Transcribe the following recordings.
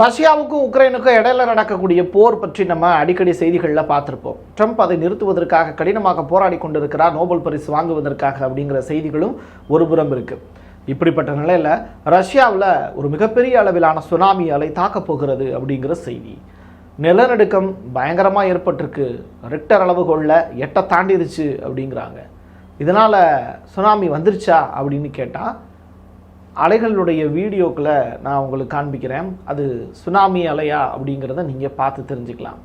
ரஷ்யாவுக்கும் உக்ரைனுக்கும் இடையில நடக்கக்கூடிய போர் பற்றி நம்ம அடிக்கடி செய்திகளில் பார்த்துருப்போம். ட்ரம்ப் அதை நிறுத்துவதற்காக கடினமாக போராடி கொண்டிருக்கிறார் நோபல் பரிசு வாங்குவதற்காக அப்படிங்கிற செய்திகளும் ஒரு புறம் இருக்கு. இப்படிப்பட்ட நிலையில் ரஷ்யாவில் ஒரு மிகப்பெரிய அளவிலான சுனாமி அலை தாக்கப் போகிறது அப்படிங்கிற செய்தி. நிலநடுக்கம் பயங்கரமாக ஏற்பட்டிருக்கு. ரெக்டர் அளவுகோலில் எட்டை தாண்டிருச்சு அப்படிங்கிறாங்க. இதனால் சுனாமி வந்துருச்சா அப்படின்னு கேட்டால் அலைகளுடைய வீடியோக்களை நான் உங்களுக்கு காண்பிக்கிறேன். அது சுனாமி அலையா அப்படிங்கிறத நீங்கள் பார்த்து தெரிஞ்சுக்கலாம்.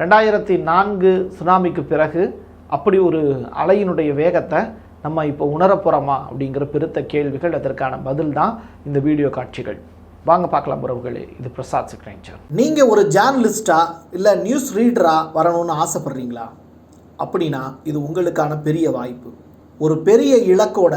ரெண்டாயிரத்தி நான்கு சுனாமிக்கு பிறகு அப்படி ஒரு அலையினுடைய வேகத்தை நம்ம இப்போ உணரப்போகிறோமா அப்படிங்கிற பெருத்த கேள்விகள் அதற்கான பதில் தான் இந்த வீடியோ காட்சிகள். வாங்க பார்க்கலாம் உறவுகளே இது பிரசாத் சிக்னேச்சர். நீங்கள் ஒரு ஜேர்னலிஸ்டா இல்லை நியூஸ் ரீடராக வரணும்னு ஆசைப்படுறீங்களா? அப்படின்னா இது உங்களுக்கான பெரிய வாய்ப்பு. ஒரு பெரிய இலக்கோட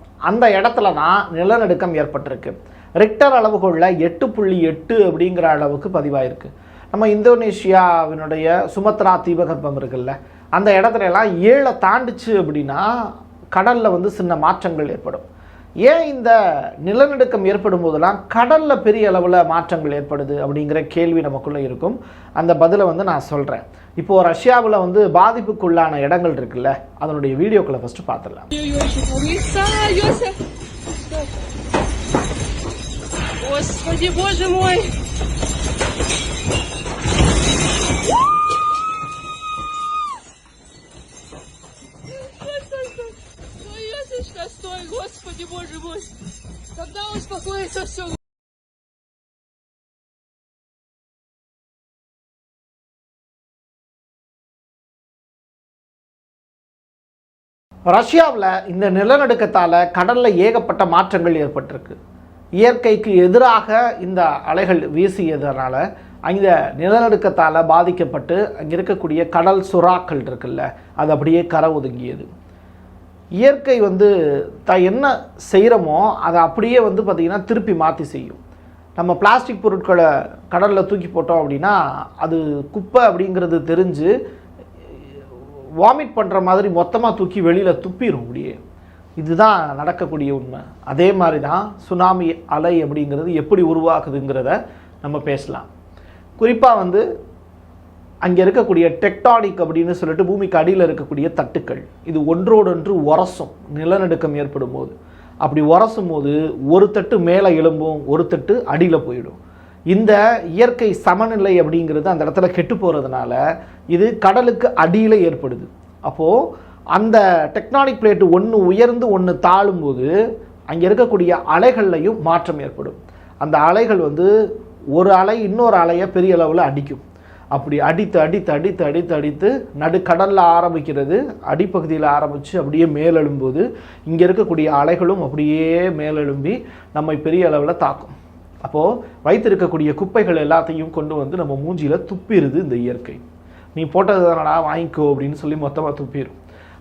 அந்த இடத்துல தான் நிலநடுக்கம் ஏற்பட்டிருக்கு. ரிக்டர் அளவுகளில் எட்டு புள்ளி எட்டு அப்படிங்கிற அளவுக்கு பதிவாயிருக்கு. நம்ம இந்தோனேஷியாவினுடைய சுமத்ரா தீபகற்பம் இருக்குல்ல அந்த இடத்துல எல்லாம் ஏழை தாண்டிச்சு அப்படின்னா கடலில் வந்து சின்ன மாற்றங்கள் ஏற்படும். ஏன் இந்த நிலநடுக்கம் ஏற்படும் போதெல்லாம் கடலில் பெரிய அளவில் மாற்றங்கள் ஏற்படுது அப்படிங்கிற கேள்வி நமக்குள்ளே இருக்கும் அந்த பதிலை வந்து நான் சொல்கிறேன் இப்போது ரஷ்யாவில் வந்து பாதிப்புக்குள்ளான இடங்கள் இருக்குல்ல அதனுடைய வீடியோக்களை ஃபஸ்ட்டு பார்த்துடலாம் Ой-ой-ой, Господи, боже мой! ரஷ்யாவில் இந்த நிலநடுக்கத்தால் கடலில் ஏகப்பட்ட மாற்றங்கள் ஏற்பட்டிருக்கு. இயற்கைக்கு எதிராக இந்த அலைகள் வீசியதனால் அந்த நிலநடுக்கத்தால் பாதிக்கப்பட்டு அங்கே இருக்கக்கூடிய கடல் சுறாக்கள் இருக்குல்ல அது அப்படியே கரை ஒதுங்கியது. இயற்கை வந்து த என்ன செய்கிறோமோ அதை அப்படியே வந்து பார்த்திங்கன்னா திருப்பி மாற்றி செய்யும். நம்ம பிளாஸ்டிக் பொருட்களை கடலில் தூக்கி போட்டோம் அப்படின்னா அது குப்பை அப்படிங்கிறது தெரிஞ்சு வாமிட் பண்ணுற மாதிரி மொத்தமாக தூக்கி வெளியில் துப்பிடும் அப்படியே. இதுதான் நடக்கக்கூடிய உண்மை. அதே மாதிரி தான் சுனாமி அலை அப்படிங்கிறது எப்படி உருவாகுதுங்கிறத நம்ம பேசலாம். குறிப்பாக வந்து அங்கே இருக்கக்கூடிய டெக்டானிக் அப்படின்னு சொல்லிட்டு பூமிக்கு அடியில் இருக்கக்கூடிய தட்டுக்கள் இது ஒன்றோடொன்று உரசும் நிலநடுக்கம் ஏற்படும் போது அப்படி உரசும் போது ஒரு தட்டு மேலே எழும்பும் ஒரு தட்டு அடியில் போயிடும். இந்த இயற்கை சமநிலை அப்படிங்கிறது அந்த இடத்துல கெட்டு போகிறதுனால இது கடலுக்கு அடியில் ஏற்படுது. அப்போது அந்த டெக்னானிக் பிளேட்டு ஒன்று உயர்ந்து ஒன்று தாழும்போது அங்கே இருக்கக்கூடிய அலைகள்லையும் மாற்றம் ஏற்படும். அந்த அலைகள் வந்து ஒரு அலை இன்னொரு அலையை பெரிய அளவில் அடிக்கும். அப்படி அடித்து அடித்து அடித்து அடித்து அடித்து நடுக்கடலில் ஆரம்பிக்கிறது. அடிப்பகுதியில் ஆரம்பித்து அப்படியே மேலெழும்போது இங்கே இருக்கக்கூடிய அலைகளும் அப்படியே மேலெழும்பி நம்மை பெரிய அளவில் தாக்கும். அப்போது வைத்திருக்கக்கூடிய குப்பைகள் எல்லாத்தையும் கொண்டு வந்து நம்ம மூஞ்சியில் துப்பிடுது இந்த இயற்கை. நீ போட்டது தானடா வாங்கிக்கோ அப்படின்னு சொல்லி மொத்தமாக துப்பிடும்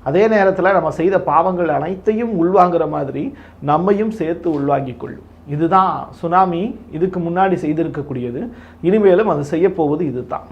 அதே நேரத்தில் நம்ம செய்த பாவங்கள் அனைத்தையும் உள்வாங்குற மாதிரி நம்மையும் சேர்த்து உள்வாங்கிக் கொள்ளும். இதுதான் சுனாமி இதுக்கு முன்னாடி செய்திருக்கக்கூடியது. இனிமேலும் அது செய்யப்போவது இது இதுதான்.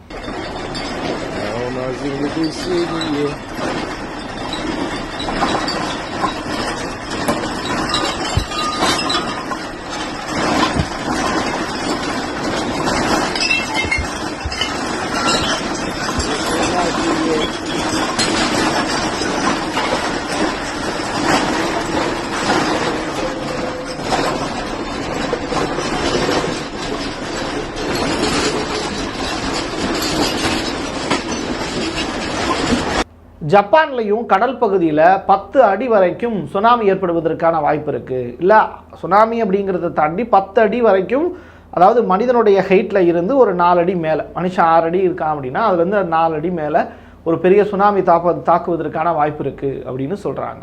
ஜப்பான்லையும் கடல் பகுதியில் பத்து அடி வரைக்கும் சுனாமி ஏற்படுவதற்கான வாய்ப்பு இருக்குது இல்லை சுனாமி அப்படிங்கிறத தாண்டி பத்து அடி வரைக்கும் அதாவது மனிதனுடைய ஹைட்டில் இருந்து ஒரு நாலு அடி மேலே மனுஷன் ஆறு அடி இருக்கான் அப்படின்னா அதுலேருந்து நாலு அடி மேலே ஒரு பெரிய சுனாமி தாப்ப தாக்குவதற்கான வாய்ப்பு இருக்குது அப்படின்னு சொல்கிறாங்க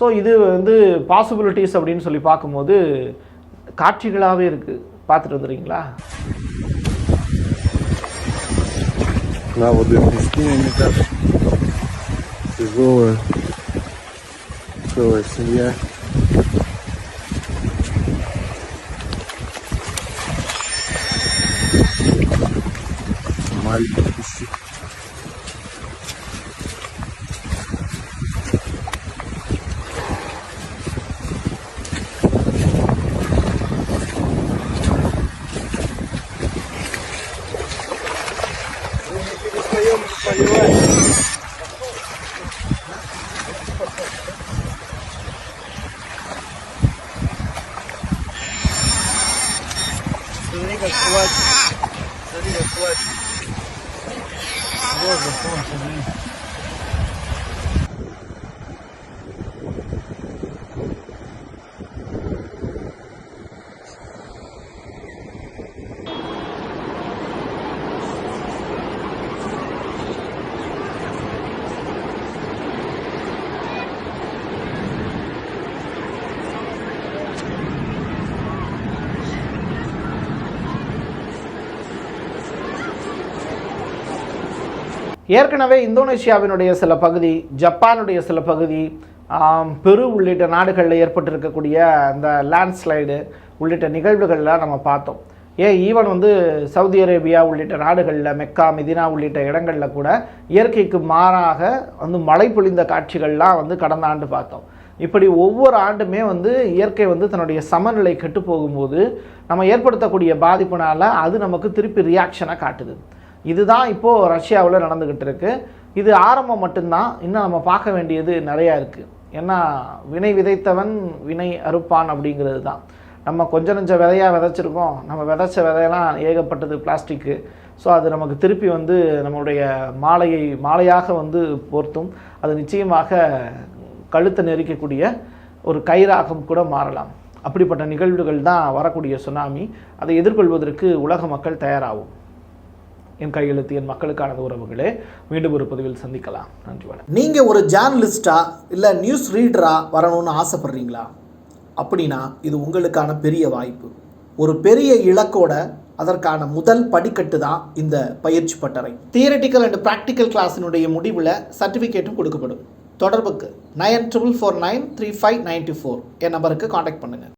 ஸோ இது வந்து பாசிபிலிட்டிஸ் அப்படின்னு சொல்லி பார்க்கும்போது காட்சிகளாகவே இருக்குது பார்த்துட்டு வந்துடுறீங்களா? நான் ஒரு Тяжелая. Целая семья. Маленький кусик. Смотри, как плачет. Смотри, как плачет. Боже, фон, смотри. ஏற்கனவே இந்தோனேஷியாவினுடைய சில பகுதி ஜப்பானுடைய சில பகுதி பெரு உள்ளிட்ட நாடுகளில் ஏற்பட்டிருக்கக்கூடிய அந்த லேண்ட்ஸ்லைடு உள்ளிட்ட நிகழ்வுகள்லாம் நம்ம பார்த்தோம். ஏன் ஈவன் வந்து சவுதி அரேபியா உள்ளிட்ட நாடுகளில் மெக்கா மெதினா உள்ளிட்ட இடங்களில் கூட இயற்கைக்கு மாறாக வந்து மழை பொழிந்த காட்சிகள்லாம் வந்து கடந்த ஆண்டு பார்த்தோம். இப்படி ஒவ்வொரு ஆண்டுமே வந்து இயற்கை வந்து தன்னுடைய சமநிலை கெட்டு போகும்போது நம்ம ஏற்படுத்தக்கூடிய பாதிப்புனால அது நமக்கு திருப்பி ரியாக்ஷனாக காட்டுது. இதுதான் இப்போது ரஷ்யாவில் நடந்துக்கிட்டு இருக்கு. இது ஆரம்பம் மட்டும்தான். இன்னும் நம்ம பார்க்க வேண்டியது நிறையா இருக்குது ஏன்னா வினை விதைத்தவன் வினை அறுப்பான் அப்படிங்கிறது தான். நம்ம கொஞ்சம் நெஞ்ச விதையாக விதைச்சிருக்கோம். நம்ம விதைச்ச விதையெல்லாம் ஏகப்பட்டது பிளாஸ்டிக்கு ஸோ அது நமக்கு திருப்பி வந்து நம்மளுடைய மாலையை மாலையாக வந்து போர்த்தும். அது நிச்சயமாக கழுத்தை நெரிக்கக்கூடிய ஒரு கயிறாகவும் கூட மாறலாம். அப்படிப்பட்ட நிகழ்வுகள் தான் வரக்கூடிய சுனாமி அதை எதிர்கொள்வதற்கு உலக மக்கள் தயாராகும். என் கையெழுத்து என் மக்களுக்கான உறவுகளே மீண்டும் ஒரு பதிவில் சந்திக்கலாம். நன்றி வணக்கம். நீங்கள் ஒரு ஜேர்னலிஸ்டா இல்லை நியூஸ் ரீடரா வரணும்னு ஆசைப்படுறீங்களா? அப்படின்னா இது உங்களுக்கான பெரிய வாய்ப்பு. ஒரு பெரிய இலக்கோட அதற்கான முதல் படிக்கட்டு தான் இந்த பயிற்சி பட்டறை. தியரட்டிக்கல் அண்ட் ப்ராக்டிக்கல் கிளாஸினுடைய முடிவில் சர்டிஃபிகேட்டும் கொடுக்கப்படும். தொடர்புக்கு nine triple four nine three five ninety four என் நம்பருக்கு காண்டாக்ட் பண்ணுங்கள்